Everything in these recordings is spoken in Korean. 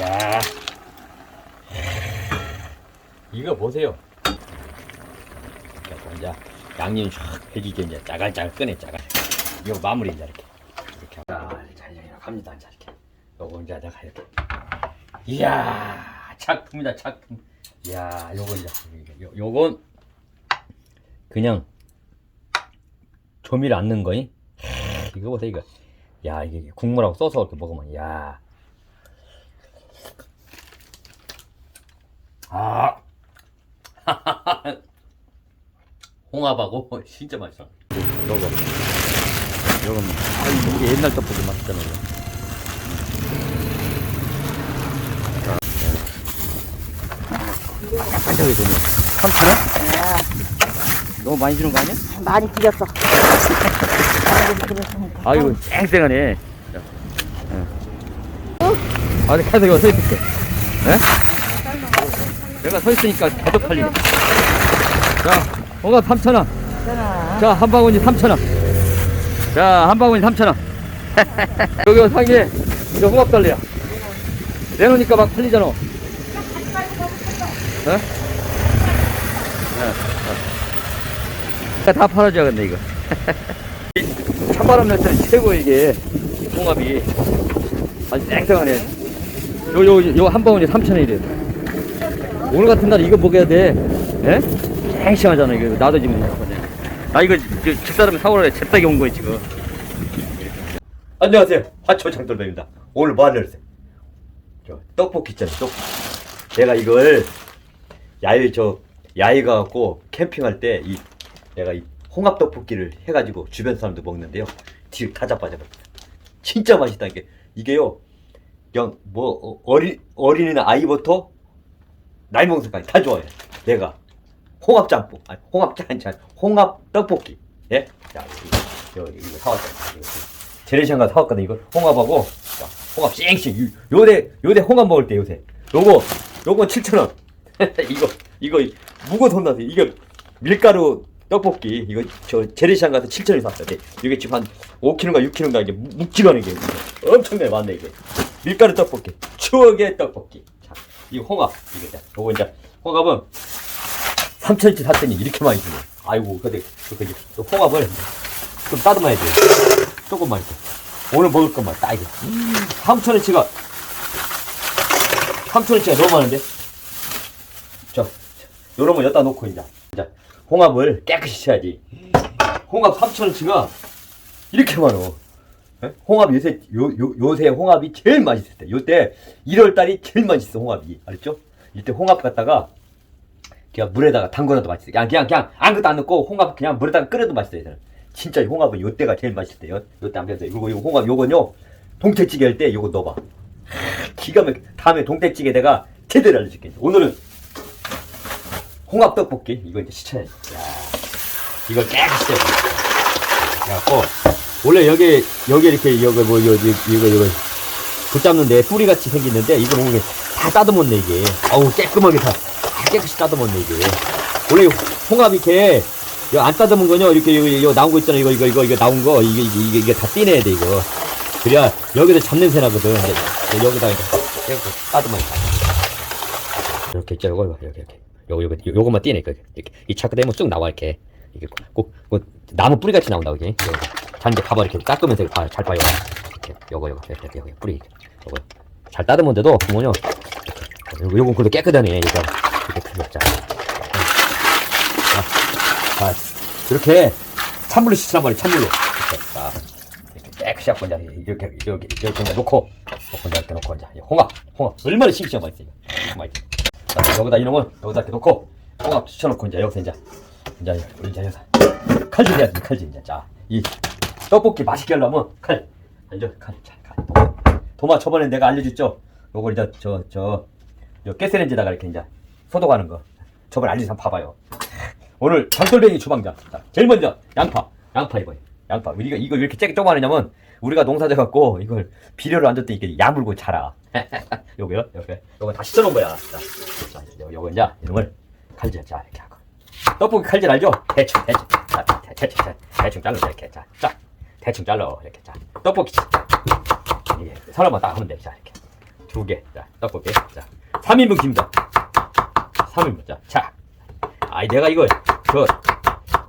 야. 이거 보세요. 자, 이제 양념이 쫙 해지게 이제 짜갈짜갈 꺼내 짜갈. 이거 마무리 이제 이렇게 이렇게 하고. 자, 자 이제 갑니다 이제 이렇게. 요거 이제 내가 이렇게. 이야 작품이다 작품. 이야 요거 이제 요, 요건 그냥 조미료 안 넣은 거이. 이거 보세요 이거. 야 이게 국물하고 써서 이렇게 먹으면 야. 아. 홍합하고 진짜 맛있어. 요거. 요거 아 이게 옛날 떡볶이 맛있잖아요. 한정이 돈이 3천 원? 너무 많이 주는 거 아니야? 많이 드렸으니까. 아이고 쨍쨍하네. 자, 어. 아, 근데 계속 여기 서 있을게. 예? 내가 서 있으니까 계속 팔리네. 자, 홍합 3,000원. 괜찮아. 자, 한 바구니 3,000원. 자, 한 바구니 3,000원. 여기 상에 이거 홍합 달래야. 내놓으니까 막 팔리잖아. 어? 다 팔아줘야 겠네, 이거. 찬바람 날 때는 최고 이게 홍합이 아주 땡땡하네 요 요 요 한 바구니 3,000원이래 오늘 같은 날 이거 먹어야 돼. 예? 땡싱하잖아 이거. 나도 지금 나 이거 저 집사람이 사오라래 잽싸게 온 거야 지금. 안녕하세요. 화초 장돌배입니다. 오늘 뭐 하려고 저 떡볶이 있잖아요 떡볶이. 내가 이걸 야외 저 야외 가갖고 캠핑할 때 이 내가 이 홍합 떡볶이를 해가지고 주변 사람도 먹는데요. 뒤로 다 자빠져버렸어 진짜 맛있다 이게. 이게요 그냥 뭐 어, 어린 어린이나 아이부터 사람까지 다 좋아해. 내가. 홍합 짬뽕. 아니 홍합 짠짠 홍합 떡볶이. 예? 자 이거, 이거, 이거 재래시장 가서 사왔거든 이거. 홍합하고 자, 홍합 쌩쌩. 요새 요새 홍합 먹을 때 요새. 요거 요거 7,000원. 이거 이거 무거 돈 나서 이거 밀가루 떡볶이. 이거 저 재래시장 가서 7,000원 샀어요. 네. 이게 지금 한 5kg인가 6kg인가 이게 묵직하는 게. 엄청나게 많네 이게. 밀가루 떡볶이. 추억의 떡볶이. 자, 이 홍합. 이거 자 요거 이제 홍합은 3,000원치 샀더니 이렇게 많이 주네. 아이고 근데 그또 홍합을 좀 따듬어야 돼. 조금만 이렇게. 오늘 먹을 것만 딱 이게. 3,000원치가 3,000원치가 너무 많은데? 자 요런 거 여기다 놓고 이제. 이제 홍합을 깨끗이 쳐야지. 홍합 3,000원치가 이렇게 많어. 예? 홍합 요새 요, 요, 요 새 홍합이 제일 맛있을 때 요때 1월 달이 제일 맛있어 홍합이. 알았죠? 이때 홍합 갖다가 그냥 물에다가 담궈놔도 맛있어. 그냥 그냥 그냥 아무것도 안 넣고 홍합 그냥 물에다가 끓여도 맛있어요 저는. 진짜 이 홍합은 요때가 제일 맛있을 때요 요때 안 배웠어요 요거 요거 홍합 요건요. 동태찌개 할 때 요거 넣어봐. 기가 막혀. 다음에 동태찌개 내가 제대로 알려줄게 오늘은 홍합 떡볶이. 이거 이제 시쳐야지. 야 이걸 깨끗이 해야 그래갖고 원래 여기 여기 이렇게 여기 뭐 여기 이거 이거 붙잡는데 뿌리 같이 생기는데 이거 보면 다 따듬었네 이게. 어우 깨끗하게 다, 다 깨끗이 따듬었네 이게. 원래 홍합 이렇게 이거 안 따듬은 거요 이렇게 이거, 이거 나온 거 있잖아. 이거 이거 이거 이거 나온 거. 이게 이게 이게, 이게 다 떼내야 돼 이거. 그래야 여기서 잡냄새 나거든. 여기다 이렇게 따듬어야 돼. 이렇게 있죠 요거 이렇게 이렇게. 요거 요거 요- 요거만 떼내 이렇게. 이 차크 되면 쑥 나와 이렇게. 이게 꼭, 꼭 나무 뿌리 같이 나온다 그게 잔데 봐봐 이렇게 닦으면서 봐, 잘 봐요. 이렇게 요거 요거 이렇게 요거 뿌리 요거. 잘 따듬었는데도 이렇게 요거 요건 그래도 깨끗하네 이거. 이렇게 풀렸자. 자, 이렇게 찬물로 씻으란 말이야 찬물로. 이렇게 자 이렇게 깨끗이 하고 이제 이렇게 이렇게 이렇게 이제 놓고 놓고 이제 이렇게 놓고 이제 홍합 홍합 얼마나 싱싱한 맛있어 이거. 맛있어 자, 여기다 이놈은 여기다 이렇게 놓고 홍합 씻어놓고 이제 여기서 이제 이제 이제 여기서 칼질 해야 돼 칼질 이제. 자이 떡볶이 맛있게 하려면 칼. 알죠? 칼칼. 도마 도마 저번에 내가 알려줬죠? 요걸 이제 저저 저 가스레인지다가 이렇게 이제 소독하는 거. 저번에 알려준 한번 봐봐요. 오늘 장돌뱅이 주방장. 자, 제일 먼저 양파. 양파 이거. 양파. 우리가 이거 왜 이렇게 쬐게 조그마하냐면 우리가 농사져 갖고 이걸 비료를 안 줬더니 이게 야물고 자라. 요거요? 요거 요거 다 씻어 놓은 거야. 자, 자 요- 요거 이제 이놈을 칼질. 자 이렇게 하고. 떡볶이 칼질 알죠? 대충 대충. 자 대- 대충 대- 대충 잘라 이렇게. 자 자 대충 잘라 이렇게 자 떡볶이 이게 사람만 딱 하면 돼자 이렇게 두 개. 자, 떡볶이. 자, 3인분 김밥. 3인분. 자, 자. 아이, 내가 이거, 저,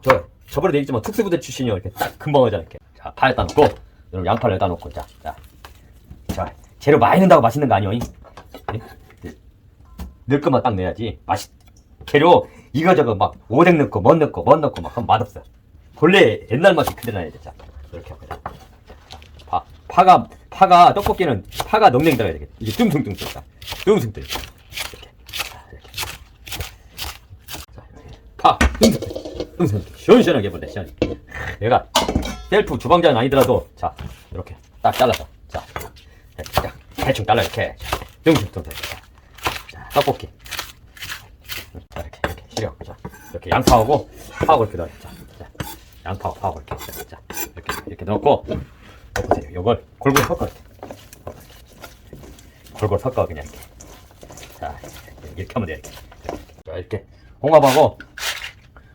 저, 저번에 얘기했지만 특수부대 출신이요. 이렇게 딱 금방 하잖아. 이렇게. 자, 파에다 놓고, 여러분 양파를 여기다 놓고, 자, 자. 자, 재료 많이 넣는다고 맛있는 거 아니요? 넣을 것만 딱 넣어야지. 맛있, 재료 이거저거 막 오뎅 넣고, 뭐 넣고, 뭐 넣고 막 하면 맛없어. 본래 옛날 맛이 그대로 나야 돼. 자, 이렇게 하고. 자. 파, 파가, 파가, 떡볶이는 파가 농냉 들어가야 되겠다. 이게 뚱뚱뚱 뜬다. 뚱뚱 뜨 이렇게. 자, 이렇게. 자, 이렇게. 파, 뚱뚱. 시원시원하게 해볼래, 시원하게. 내가 셀프 주방장은 아니더라도, 자, 이렇게 딱 잘라서. 자, 딱 대충 잘라, 이렇게. 뚱뚱뚱 뜬 자, 떡볶이. 자, 이렇게, 이렇게. 시려. 자, 이렇게 양파하고, 파하고 이렇게 넣어요. 자, 자, 양파하고 파하고 이렇게. 자, 자, 이렇게, 이렇게 넣고, 보세요. 요걸 골고루 섞어. 골고루 섞어 그냥 이렇게. 자 이렇게 하면 돼 이렇게. 자 이렇게 홍합하고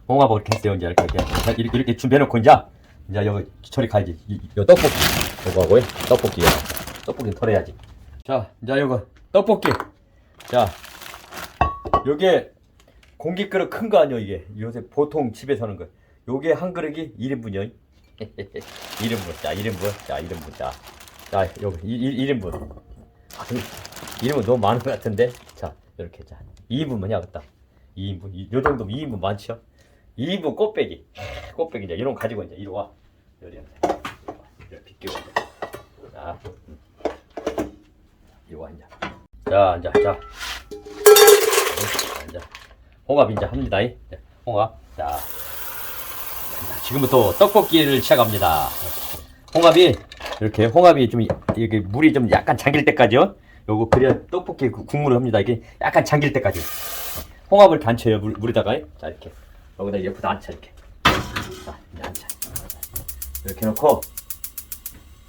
홍합하고 이렇게 했어요. 이제 이렇게 이렇게 이렇게, 이렇게 준비해놓고 이제 이제 여기 저리 가야지. 이, 이 떡볶이 요거하고요. 떡볶이 요 떡볶이 털어야지. 자 이제 요거 떡볶이. 자 요게 공기 그릇 큰거 아니요 이게 요새 보통 집에 서는 거. 요게 한 그릇이 1인분이요. 1인분, 자, 1인분, 자, 1인분, 자, 자, 여기 1, 1인분. 아, 1인분 너무 많은 것 같은데, 자, 이렇게, 자, 2인분만 해야겠다. 2인분, 이, 요 정도 2인분 많죠? 2인분 꽃배기, 꽃배기 이제 이런 거 가지고 이제 이리 와, 여기 이렇게 비끼고, 자, 음. 이리 와 이제, 자, 이제, 자, 자, 이제 홍합 이제 합니다, 홍합, 자. 지금부터 떡볶이를 시작합니다. 홍합이 이렇게 홍합이 좀 이게 물이 좀 약간 잠길 때까지요. 요거 그래야 떡볶이 그 국물을 합니다. 이게 약간 잠길 때까지. 홍합을 단쳐요 물, 물에다가 자 이렇게 여기다 옆에다 앉혀 이렇게. 자 이제 앉혀. 이렇게 놓고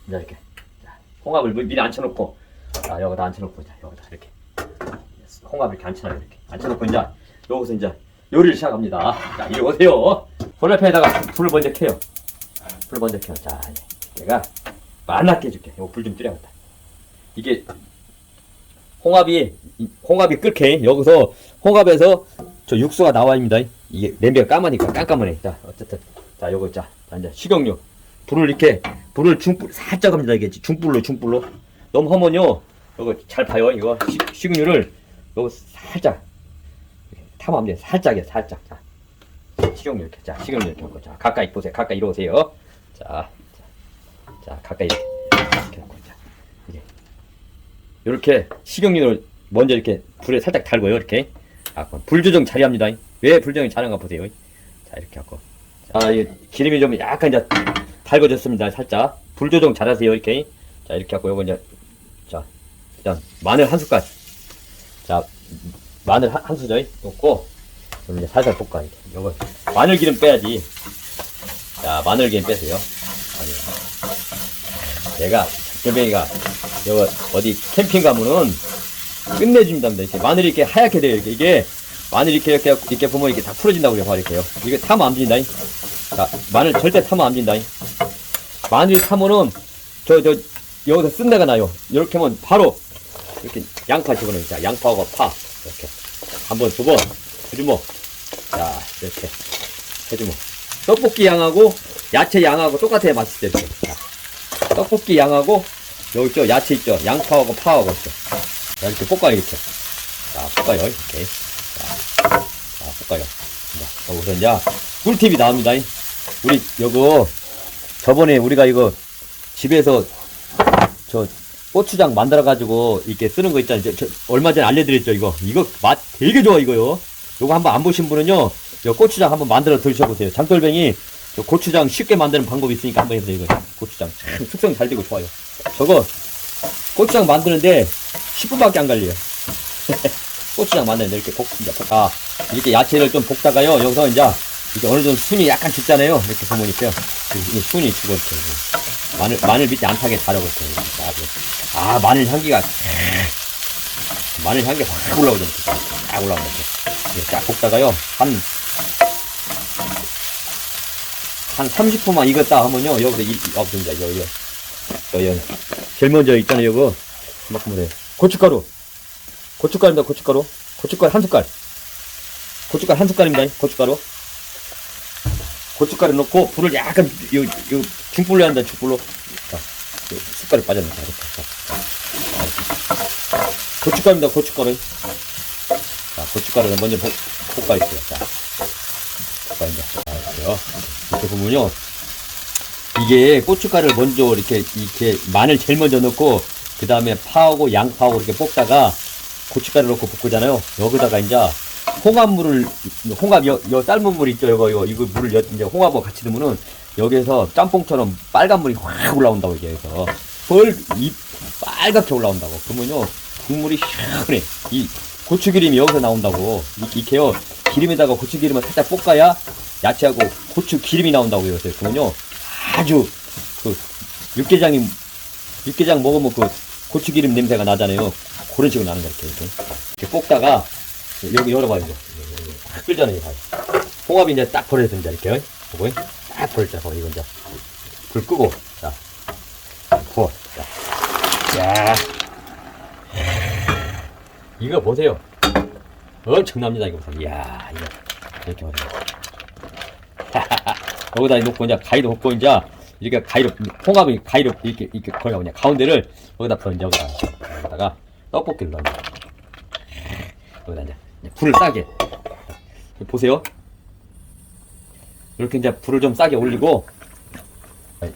이제 이렇게 자, 홍합을 물- 미리 앉혀놓고 자 여기다 앉혀놓고 자 여기다 이렇게 홍합을 이렇게 앉혀놔요 이렇게 앉혀놓고 이제 여기서 이제 요리를 시작합니다. 자 이리 오세요. 프라이팬에다가 불을 먼저 켜요. 불 먼저 켜. 자, 내가 만나게 해줄게. 이거 불 좀 줄여야겠다. 이게 홍합이 이- 홍합이 끓게 여기서 홍합에서 저 육수가 나와입니다. 이게 냄비가 까마니까 깜깜하네. 자, 어쨌든 자, 요거 자, 자 이제 식용유 불을 이렇게 불을 중불 살짝 합니다. 이게 중불로 중불로 너무 하면요. 요거 잘 봐요. 이거 식, 식용유를 요거 살짝 돼. 살짝이야, 살짝. 자. 식용유 이렇게. 자 식용유 이렇게 놓고. 자 가까이 보세요. 가까이 이리 오세요. 자, 자, 자 가까이 이렇게 이렇게 놓고. 자 이제 이렇게 식용유를 먼저 이렇게 불에 살짝 달고요 이렇게. 아, 불 조정 잘합니다. 왜 불 조정 잘한가 보세요. 자 이렇게 하고. 자 이 기름이 좀 약간 이제 달궈졌습니다 살짝. 불 조정 잘하세요 이렇게. 자 이렇게 하고 요거 이제 자 일단 마늘 한 숟갈. 자 마늘 한, 한 수저 놓고 그럼 이제 살살 볶아 이게 요거 마늘 기름 빼야지. 자 마늘 기름 빼세요. 마늘. 내가 작별뱅이가 요거 어디 캠핑 가면은 끝내준답니다. 이렇게 마늘이 이렇게 하얗게 돼요. 이렇게. 이게 마늘 이렇게 이렇게 이렇게 보면 이렇게 다 풀어진다고 그래 봐 이렇게요. 이게 타면 안 된다 자 마늘 절대 타면 안 된다 마늘 타면은 저 저 여기서 쓴내가 나요. 이렇게 하면 바로 이렇게 양파 집어넣어요. 자 양파하고 파. 이렇게. 한 번 두번 해주모 자 이렇게 해주모 떡볶이 양하고 야채 양하고 맛있대 이렇게 자, 떡볶이 양하고 여기 있죠 야채 있죠? 양파하고 파하고 있죠? 자 이렇게 이렇게. 자 볶아요 이렇게. 자, 자 볶아요. 자 여기서 이제 꿀팁이 나옵니다. 우리 요거 저번에 우리가 이거 집에서 저 고추장 만들어 가지고 이렇게 쓰는 거 있잖아요. 저, 저 얼마 전에 알려드렸죠 이거. 이거 맛 되게 좋아 이거요. 요거 한번 안 보신 분은요, 요 고추장 한번 만들어 드셔보세요. 장돌뱅이 저 고추장 쉽게 만드는 방법이 있으니까 한번 해보세요 이거. 고추장 참 숙성 잘 되고 좋아요. 저거 고추장 만드는데 10분밖에 안 걸려요. 고추장 만드는데 이렇게 볶, 이제 볶, 아 이렇게 야채를 좀 볶다가요 여기서 이제 이게 어느 정도 순이 약간 죽잖아요. 이렇게 있어요. 이게 순이 죽어 이렇게. 마늘 마늘 밑에 안 타게 자르고. 이렇게. 아 마늘 향기가 마늘 향기가 확 올라오죠 이렇게 딱 올라오죠 이렇게 이렇게 딱 볶다가요 한 한 30분만 익었다 하면요 여기서 이, 이, 어, 진짜, 여, 여, 여, 여. 제일 먼저 있잖아요, 이거. 이만큼 돼. 고춧가루. 고춧가루입니다, 고춧가루. 고춧가루 한 숟갈. 고춧가루 한 숟갈입니다, 고춧가루. 고춧가루 넣고, 불을 약간, 요, 요, 중불로 한다, 중불로. 자, 요 숟갈이 빠졌네. 자, 이렇게. 자. 고춧가루입니다, 고춧가루. 자, 고춧가루를 먼저 볶, 볶아 있어요. 자. 볶아 이제. 자, 이렇게요. 이렇게 보면요. 이게 고춧가루를 먼저 이렇게, 이렇게 마늘 제일 먼저 넣고, 그 다음에 파하고 양파하고 이렇게 볶다가 고춧가루 넣고 볶잖아요. 여기다가 이제 홍합물을, 홍합, 여, 여 삶은 물 있죠. 이거, 이거, 이거 물을 여, 이제 홍합하고 같이 넣으면은 여기에서 짬뽕처럼 빨간 물이 확 올라온다고 이게 해서 펄, 이 빨갛게 올라온다고. 그러면요. 국물이 시원해. 이 고추기름이 여기서 나온다고. 이- 이렇게요. 기름에다가 고추기름을 살짝 볶아야 야채하고 고추 기름이 나온다고 이러세요. 그러면요. 아주 그 육개장이 육개장 먹으면 그 고추기름 냄새가 나잖아요. 그런 식으로 나는 거야, 이렇게. 이렇게, 볶다가, 여기 열어봐요. 확 끓잖아요, 이거. 홍합이 이제 딱 이제 이렇게, 보고, 딱 버렸자, 봐, 이거 이제. 불 끄고, 자. 부어, 자. 야 이거 보세요. 엄청납니다, 이거 보세요. 이야, 이거. 이렇게 버려. 여기다 놓고 이제 가위로 볶고 이제 이렇게 가위로 홍합이 가위로 이렇게 이렇게 거기가 그냥 가운데를 여기다 여기다 여기다가 떡볶이를 넣어 여기다 이제, 불을 싸게 보세요 이렇게 이제 불을 좀 싸게 올리고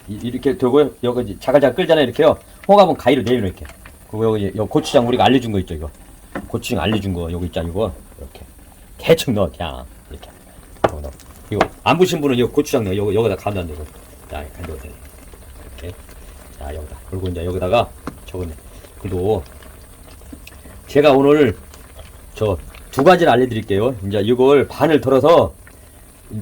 이- 이렇게 들고 여기 자갈자갈 끓잖아요 이렇게요 홍합은 가위로 내려 이렇게 그리고 여기, 여기 고추장 우리가 알려준 거 있죠 이거? 고추장 알려준 거 여기 있잖아 이거. 이렇게. 대충 넣어 그냥. 이렇게. 이거 넣어. 이거 안 보신 분은 이거 고추장 넣어. 여기, 여기다 안 되고 자 간장 이렇게. 자 여기다. 그리고 이제 여기다가 저거 그리고 제가 오늘 저 두 가지를 알려드릴게요. 이제 이걸 반을 덜어서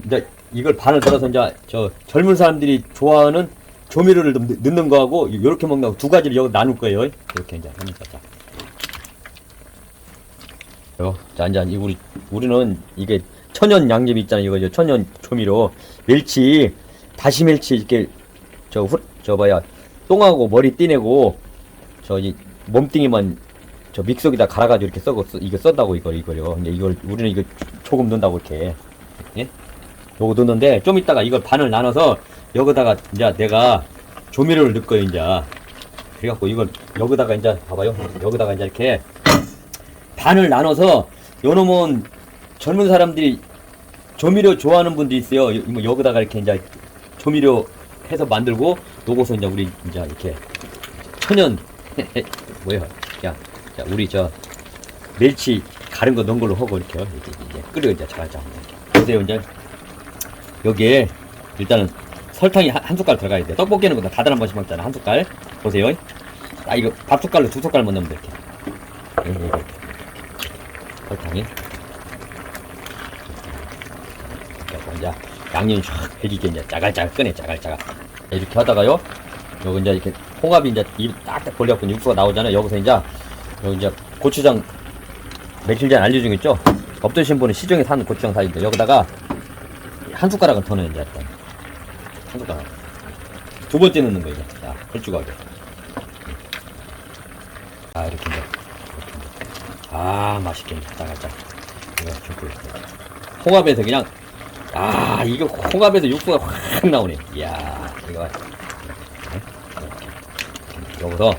이제 이걸 반을 덜어서 이제 저 젊은 사람들이 좋아하는 조미료를 좀 넣- 넣는 거하고 이렇게 먹는 거두 가지를 여기 나눌 거예요 이렇게 이제 합니다 자. 요, 자, 이제 이 우리 우리는 이게 천연 양념 있잖아요. 이거 이제 천연 조미료 멸치 다시 멸치 이렇게 저 후, 저 뭐야 똥하고 머리 띠내고 저이 몸뚱이만 저 믹서기다 갈아가지고 이렇게 쓰- 이거 썼다고 이걸 이거요. 이제 이걸 우리는 이거 조금 넣는다고 이렇게 예? 요거 넣는데 좀 이따가 이걸 반을 나눠서 여기다가 이제 내가 조미료를 넣을 거예요 이제 그래갖고 이걸 여기다가 이제 봐봐요 여기다가 이제 이렇게 반을 나눠서 요놈은 젊은 사람들이 조미료 좋아하는 분도 있어요. 요- 뭐 여기다가 이렇게 이제 조미료 해서 만들고 요것은 이제 우리 이제 이렇게 천연 뭐야? 야, 자 우리 저 멸치 가른 거 넣은 걸로 하고 이렇게 이렇게 이제 끓여 이제 잘자 보세요 이제 여기에 일단은 설탕이 한, 한 숟갈 들어가야 돼. 떡볶이는 그다 다들 한 번씩 먹잖아. 한 숟갈. 보세요. 아 이거 밥 숟갈로 두 숟갈만 넣으면 돼 이렇게. 예, 예, 이렇게. 설탕이 이제 양념이 쫙 배기게 이제 짜갈짜갈 꺼내 짜갈짜갈 이렇게 하다가요 요거 이제 이렇게 홍합이 이제 입 딱딱 벌려갖고 육수가 나오잖아요 여기서 이제 여기 이제 고추장 며칠 전에 알려준 거 있죠 없으신 분은 시중에 사는 고추장 사는데 여기다가 한 숟가락은 더 넣어야 돼 일단 한 숟가락 두 번째 넣는 이제 자 걸쭉하게 아 이렇게 이제 이렇게. 아 맛있겠네. 짜갈짜갈 이거 좋고 홍합에서 그냥 아 이거 홍합에서 육수가 확 나오네. 이야 이거. 네? 이렇게. 여기서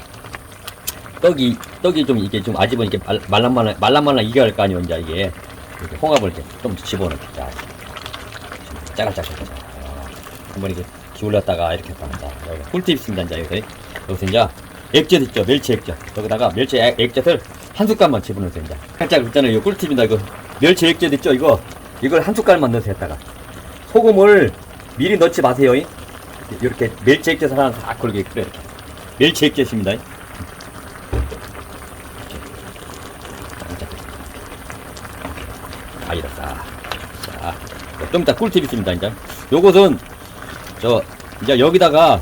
떡이 떡이 좀 이게 좀 아직은 이게 말- 말랑말랑 말랑말랑 이게 할거 아니에요 이제 이게. 이렇게 홍합을 이렇게 좀 집어넣게 자 짜갈짜갈 아, 한번 이렇게 기울였다가 이렇게 자 여기 꿀팁 있습니다 이제 여기서 여기서 이제 액젓 있죠? 멸치 액젓. 여기다가 멸치 액- 액젓을 한 숟갈만 집어넣으세요 이제 살짝 있잖아요. 이거 꿀팁입니다. 이거 멸치 액젓 있죠? 이거? 이걸 한 숟갈만 넣으세요 했다가. 소금을 미리 넣지 마세요. 이. 이렇게 멸치 액젓을 하나 딱 걸게 끓여 멸치 액젓입니다. 이. 아 이렇다 자, 좀 이따 꿀팁 있습니다 이제. 요것은 저 이제 여기다가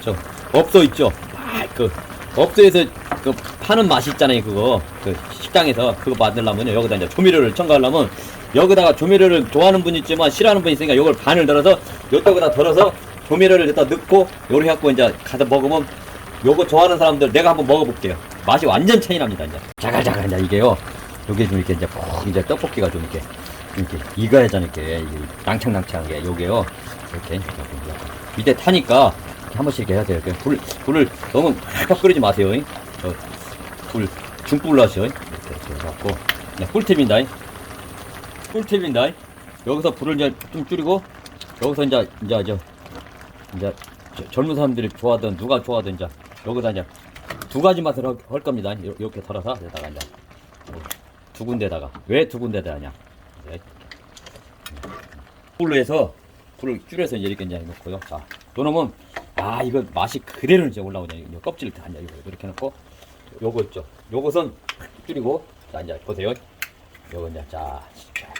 저 업소 있죠 아, 그 업소에서 그 파는 맛이 있잖아요 그거 그 식당에서 그거 만들려면 여기다 이제 조미료를 첨가하려면 여기다가 조미료를 좋아하는 분 있지만 싫어하는 분 있으니까 요걸 반을 덜어서 요쪽에다 덜어서 조미료를 여기다 넣고 요렇게 해갖고 이제 가서 먹으면 요거 좋아하는 사람들 내가 한번 먹어볼게요 맛이 완전 차이 납니다. 이제 자갈자갈 이제 이게요. 요게 좀 이렇게 이제 푹 이제 떡볶이가 좀 이렇게 이렇게 익어야잖아 이렇게 낭창낭창한 게 요게요. 이렇게 밑에 타니까 한 번씩 이렇게 해야 돼요. 이렇게 불 불을 너무 팍팍 끓이지 마세요. 저, 불 중불로 하셔. 이렇게 이렇게 해갖고 네, 꿀팁입니다. 꿀팁입니다. 여기서 불을 이제 좀 줄이고 여기서 이제 이제 저 이제 저- 젊은 사람들이 좋아하던 누가 좋아하던 이제 여기다 이제 두 가지 맛을 할, 할 겁니다. 요- 이렇게 덜어서 여기다가 이제 두 군데다가 왜 두 군데다 하냐? 불로 해서 불을 줄여서 이제 이렇게 이제 놓고요. 자, 요놈은 아 이거 맛이 그대로 이제 올라오냐? 이 껍질을 다 이제 이렇게 놓고 요거 있죠. 요것은 줄이고 자 이제 보세요. 요거 이제 자, 자,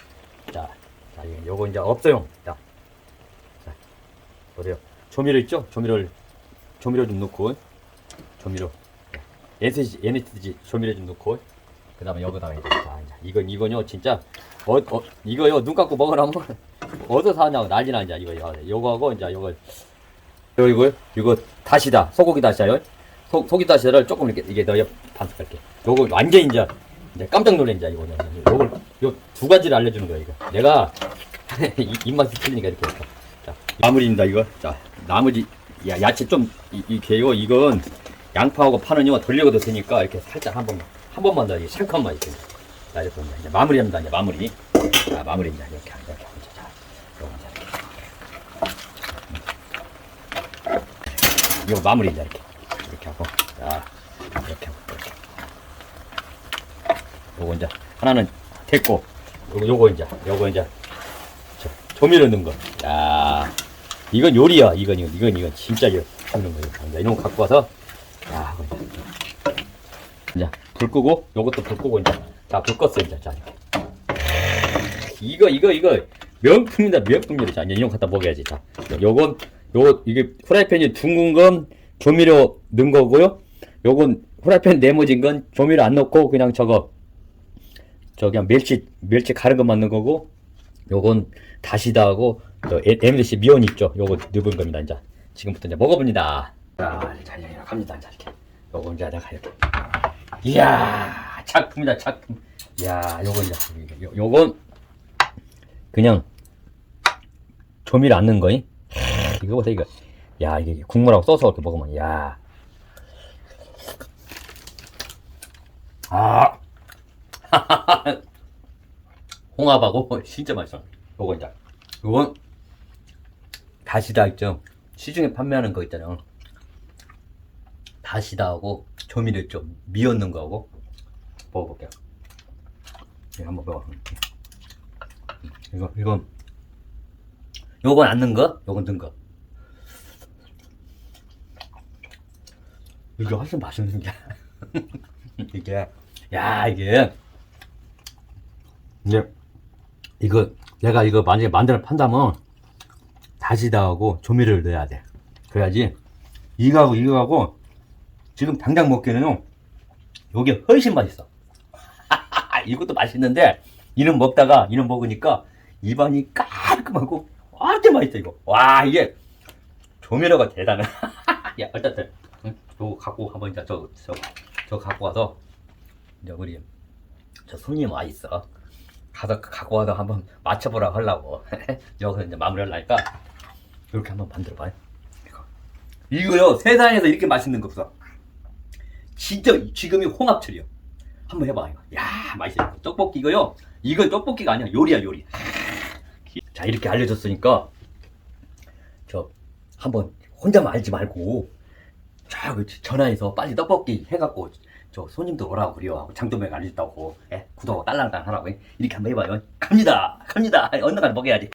자, 자 요거 이제 없어요. 자, 자 보세요. 조미료 있죠? 조미료를 조미료 좀 넣고 조미료 NCT NCT 조미료 좀 넣고 그 다음에 여기다가 이제 자 이제 이건 이건요 진짜 어, 어 이거요 눈 감고 먹으라면 어디서 사냐고 난리 나냐 이거 요 요거하고 이제 요거 요 이거 이거 다시다 소고기 다시다요. 소 소기 다시다를 조금 이렇게 이게 넣어요. 반 숟갈 이렇게. 요거 완전 이제 이제 깜짝 놀래 이제 이거는. 요걸 요 두 가지를 알려주는 거야 이거. 내가 이- 입맛이 틀리니까 이렇게 해서. 자 마무리입니다 이거. 자 나머지 야, 야채 좀 이- 이게요. 이건 양파하고 파는요 돌려도 되니까 이렇게 살짝 한 번만 한 번만 더 샹칸만 이렇게 자 이렇게 이제 마무리합니다. 이제 마무리. 자 마무리입니다 이렇게 이렇게. 이제 이거 마무리입니다 이렇게. 이렇게 하고. 자 이렇게 하고 이렇게. 요거 이제 하나는 됐고 요거 요거 이제 요거 이제 저, 조미료 넣은 거. 야, 이건 요리야. 이건 이건 이건 이건 진짜 이거. 이제 이런 거 갖고 와서 야, 이제 이제 불 끄고 요것도 불 끄고 이제 자 불 껐어 이제 자. 이거 이거 이거. 명품이다 명품 요리 자 이제 이런 거 갖다 먹어야지 자. 요건 요 이게 후라이팬이 둥근 건 조미료 넣은 거고요. 요건 후라이팬 네모진 건 조미료 안 넣고 그냥 저거 저 그냥 멸치 멸치 가른 것만 넣은 거고 요건 다시다하고 MDC 미온 있죠? 요거 넣은 겁니다 이제. 지금부터 이제 먹어봅니다. 자, 자 갑니다. 이제 이렇게. 요거 이제 내가 이렇게 이야 작품이다 작품 이야 요거 이제 요, 요건 그냥 조미료 안 넣은 거이 이거 보세요 이거 야 이게 국물하고 써서 이렇게 먹으면 야 아. 홍합하고 진짜 맛있어. 요거 이제 요건 다시다 있죠. 시중에 판매하는 거 있잖아요. 다시다하고 조미료 좀 미었는 거하고 먹어볼게요. 이거 한번 먹어. 이거 이건 요건 안 넣은 거, 요건 넣은 거. 이게 훨씬 맛있는 게 이게 야 이게 이제 이거 내가 이거 만약에 만들어 판다면 다시다하고 조미료를 넣어야 돼. 그래야지 이거하고 이거하고 지금 당장 먹기에는요 요게 훨씬 맛있어. 이것도 맛있는데 이는 먹다가 이는 먹으니까 입안이 깔끔하고 아주 맛있어 이거. 와 이게 조미료가 대단해. 야 어쨌든 응? 요거 갖고 한번 이제 저, 저, 저 갖고 와서 이제 우리 저 손님 와 있어. 가서 갖고 와서 한번 맞춰보라 하려고 여기서 이제 마무리하려니까 이렇게 한번 만들어봐요 이거 이거요 세상에서 이렇게 맛있는 거 없어 진짜 지금이 홍합철이요. 한번 해봐 이거. 야 맛있어. 떡볶이 이거요? 이건 떡볶이가 아니야. 요리야 요리. 자 이렇게 알려줬으니까 저 한번 혼자만 알지 말고 저 전화해서 빨리 떡볶이 해갖고 저 손님도 오라고 그래요 하고 장도mek 알려줬다고. 예? 구독 딸랑딸랑 하라고. 예? 이렇게 한번 해봐요. 갑니다. 갑니다. 언젠가 먹어야지